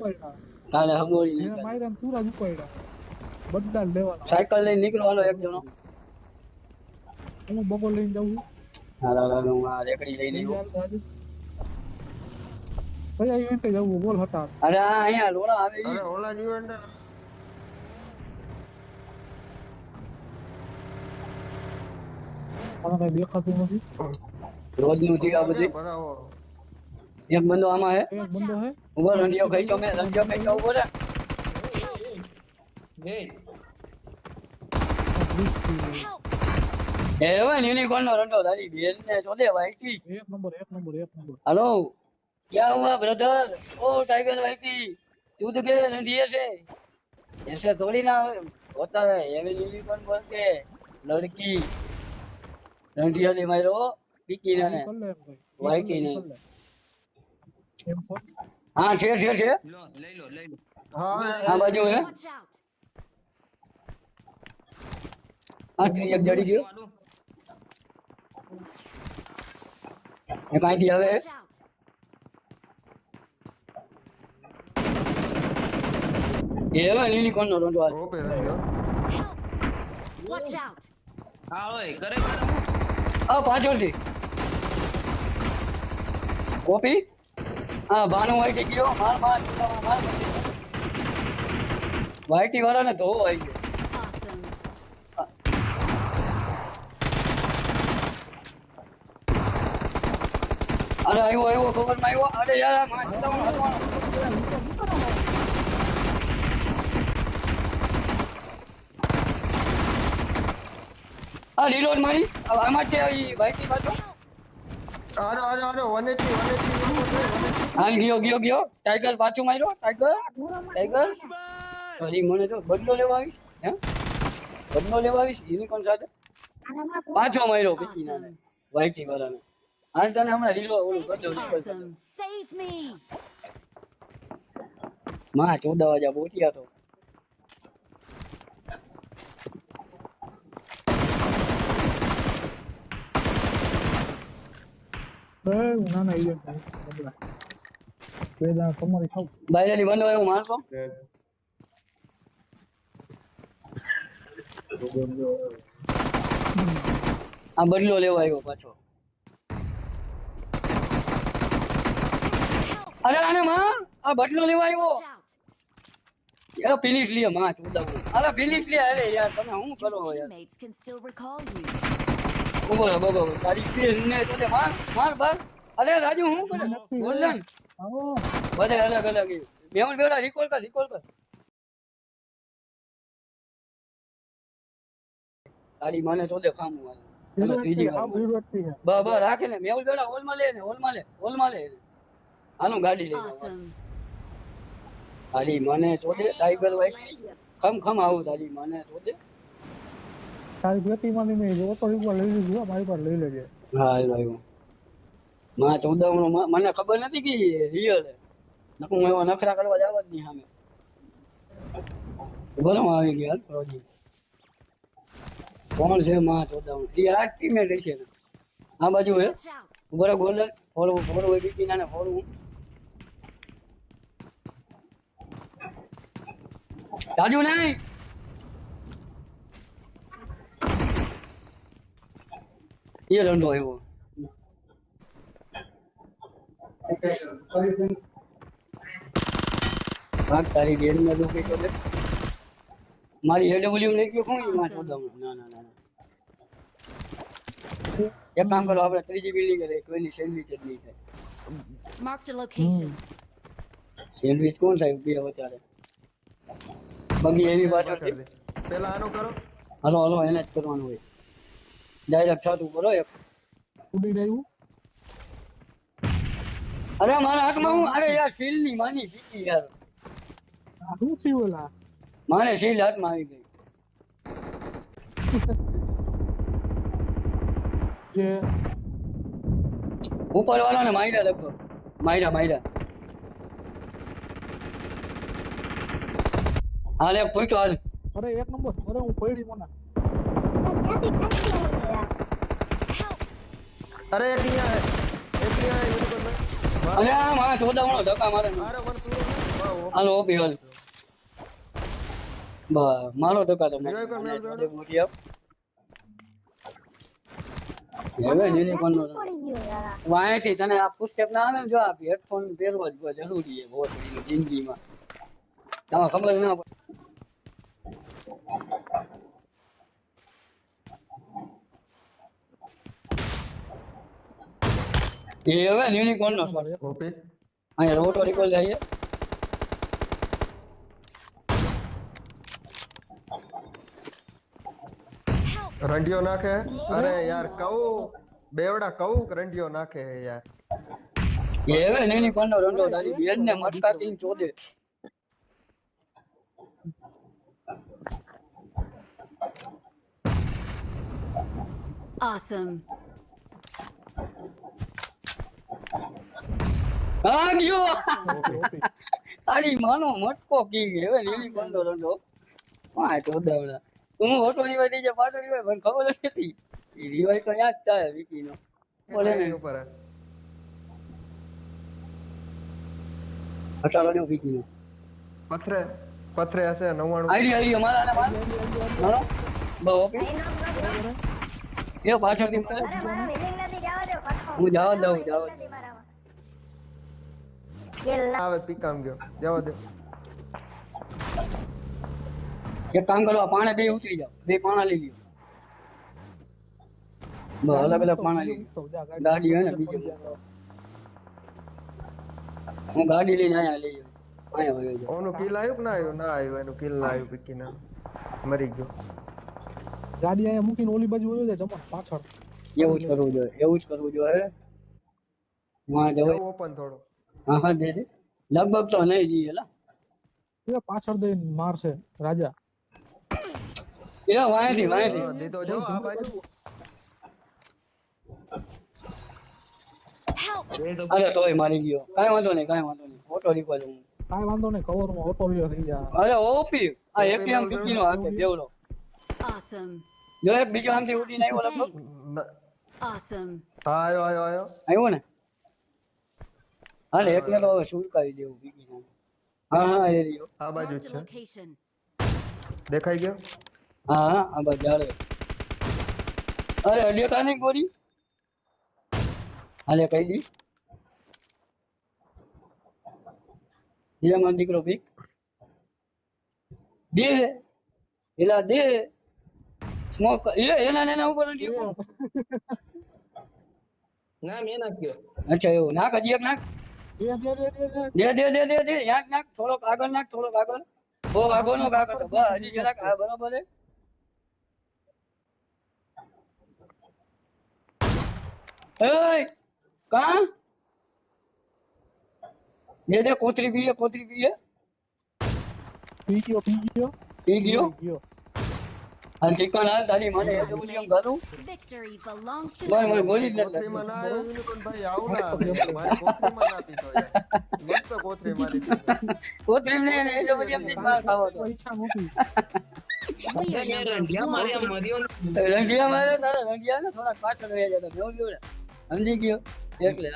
ઉપાડ્યા કાલે હગોરી એને નીકળે માર્યા ને પૂરા જ ઉપાડ્યા બધા જ લેવાના સાયકલ લઈને નીકળવાનો એક જણો હું બગો લઈને જાઉં છું હાલ હાલ હાલ હું આ રેકડી લઈ લઈ કયા ઇવેન્ટે જવું બોલ હતા અરે આ અહીંયા લોડા આવે ઈ. અરે ઓલા ઇવેન્ટ મને કઈ દેખાતું નથી રોજનું થયું આ બધું ભરાવો એક બંદો આમાં હે એક બંદો હે ઉભો રંડિયો ખાઈ મેં રંડિયો ખાઈ ઉભો રે એ હવે યુનિકોર્ન નો રંડો તારી બેન ને ચોદે વાઈટી એક નંબર એક નંબર એક નંબર हेलो क्या हुआ ब्रदर ओ टाइगर भाई की तू तो के रंडिया से ऐसे थोड़ी ना होता है ये भी यूनिकॉर्न बोल के लड़की रंडिया ले मारो पीकी ना ने હા છે છે છે. લો લઈ લો લઈ લો. હા. આ બાજુ હે. હા ત્રીજી આવે? એ હવે યુનિકોર્ન નો રોંડો આવે ઓપે રહ્યો વોચ આઉટ હા ઓય કરે કરે. આ પાછળથી. કોપી? ಹಾ ಬಾನು ವೈಟಿ मार मार ಮಾರ್ ಮಾರ್ ವೈಟಿ ವಾಲಾ ನೆ ದೋ ಐ अरे आयो आयो कवर में आयो। अरे यार मार दो आ रीलोड मारी। अब आमा के भाई की बात अरे अरे अरे 180 180 હા ગયો ગયો ગયો. ટાઈગર પાછું માર્યો ટાઈગર ટાઈગર હજી મને તો બદલો લેવા આવીશ હે? બદલો લેવા આવીશ યુનિકોર્ન સાથે. પાછો માર્યો પછી ના વાઈટી વાળાને. હાલ તને હમણાં રીલો ઓલું કરજો રીલો સેવ મી માં ચોદા વાજા બોટિયા તો. એ નાના ઇવેન્ટ બધા બે દાણા તમારી ખાવ બાયરેલી બંધ હોય એવું માણસો? આ બદલો લેવા આવ્યો પાછો. અરે આને માં, આ બદલો લેવા આવ્યો! યાર ફિનિશ લે, માં ચૌદા અરે ફિનિશ લે, અરે યાર, તમે શું કરો યાર? Teammates can still recall you. ઊભો રહો બાબા તારી ફિનિશ ને તો તે માર માર બાર અરે રાજુ શું કરે? ગોલ્ડન આવો. બધે અલગ અલગ મેહુલ બેડા રિકોલ કર રિકોલ કર. તારી મને તો દે ખામું આવે અને ત્રીજી વાર આ વિરોધી છે. બા બા રાખે ને. મેહુલ બેડા હોલમાં લે ને હોલમાં લે હોલમાં લે. આનું ગાડી લઈ જાઓ. Awesome! તારી મને ચોદે ટાઈગર વાઈટ ખમ ખમ આવું તારી મને ચોદે તારી પેટીમાં ની મેં ઓટો વાર લઈ લીધું મારી પર લઈ લેજે. હા આવ્યો માં ચૌદમણું મને ખબર નથી કે રિયલ નકું હું એવા નખરા કરવા જવા જ નહીં સામે. બોલો આવી ગયા ફરોજી કોણ છે માં ચૌદમણું એ આ ટીમેટ છે આ બાજુ હે! બરાબર ગોલ્ડન? ફોડવું ફોડવું હોય બીજી નાને ફોડવું રાજુ નહીં! એ રંડો આવ્યો ભાગ તારી બેન ને દુખી તો દે મારી એડબ્લ્યુ લઈ ગયો કોણમાં ચોદામણું ના ના ના ના. એક કામ કરો આપણે ત્રીજી બિલ્ડિંગ લઈ કોઈની સેન્ડવિચ જ નહીં થાય Marked a location. સેન્ડવિચ કોણ થાય બે વચારે બગી એવી પાછળ પેલા આનું કરો હલો હલો એને જ કરવાનું હોય ડાયરેક્ટ છતું કરો એક. ઉડી રહ્યું અરે મારા હાથમાં હું અરે યાર સીલની માની પીકી યાર. શું થયું ઓલા? મારે સીલ હાથમાં આવી ગઈ. જે ઉપર વાળા ને માર્યા લગભગ. માર્યા માર્યા. હાલે પૂછો હાલ. અરે એક નંબર અરે હું પડી મને अरे एक यहाँ है एक यहाँ है यूनिट में अरे हाँ मार छोड़ दो उन्होंने धक्का मारे अरे वन पूरे हेलो बियल बा मारो धक्का तो मैं मोटिया હવે યુનિકોર્ન નો વાંચી તને આ પુસ્તક ના આવે જો આ હેડફોન પહેરવો જ જરૂરી છે બહુ જિંદગીમાં તમે ખબર ના પડે ये है यूनिकॉर्न नो सॉरी ओपी हाँ यार ऑटो रिकॉल जाइए। रंडियो नाखे अरे यार कऊ बेवड़ा कऊ रंडियो नाखे है यार। ये है यूनिकॉर्न नो रंडो तारी बीएन ने मटका तीन चोदे। Awesome. હા ગયો તારી માનો મટકો કી હવે લીલી નો રંડો હા ચોદાવડા તું ઓટો રિવાય જાય પાટો રિવાય મને ખબર નથી એ રિવાય તો યાદ થાય વિકી નો બોલે ને ઉપર હે. હટાડો જો વિકી નો પથરે પથરે હશે 99 આઈ આઈ મારા ને માર મારો બહુ ઓપી એ પાછળથી મારે હું જાવ દઉં જાવ આવે પીકામ ગયો. જવા દે. એક કામ કરો આ પાણે બે ઉતરી જાવ બે પાણા લઈ લ્યો. બસ અલગ અલગ પાણા લઈ ગાડી હોય ને બીજી હું ગાડી લઈને અહીંયા લઈ ગયો અહીંયા વયો કિલ આવ્યો કે ના આવ્યું? ના આવ્યું એનું કિલ ના આવ્યું પીકી ના મરી ગયો. ગાડી અહીંયા મૂકીને ઓલી બાજુ જાય જમણ પાછળ. એવું જ કરવું જોઈએ એવું જ કરવું જોઈએ. વાં જવાય ઓપન થોડો. હા હા દે દે. લગભગ તો નહીં જઈએ લા. એ પાછળ દઈને મારશે રાજા. એ વાંયથી વાંયથી હા, દીધો જો આ બાજુ. Help! અરે તોય મારી ગયો. કાંઈ વાંધો નહીં કાંઈ વાંધો નહીં. ઓટો રિકોલ હું કાંઈ વાંધો નહીં કવરમાં ઓટો લ્યો થઈ જાય અરે ઓપી. આ એપીએમ પીકી નો હાથે બેવલો Awesome. જો એક બીજો આમથી ઉડીને આવ્યો લગભગ. ન- Awesome. હા આયો આયો આયો આવ્યો ને હાલે એકને તો હવે સુરકાવી દેવું પીકી ને હા હા એ રહ્યો આ બાજુ છે દેખાઈ ગયો હા હા આ બાજુ હાલે અરે અડ્યો નહીં ગોરી હાલે કહી દી દે માં દીકરો પીક દે એલા દે અચ્છા છે કોતરી પીએ કોતરી પીએ પી ગયો પી ગયો પી ગયો ચિકન હાલ તારી મને એ બોલી એમ કરું ભાઈ મને બોલી જ નથી માં ના યુનિકોર્ન ભાઈ આવું ના મારી કોથરી માં નાતી તો મસ્ત કોથરી મારી કોથરી ને એ જો બોલી એમ ચીજમાં ખાવો તો ઈચ્છા મૂકી. રંગિયા મારે તારા ને સમજી ગયો? એટલે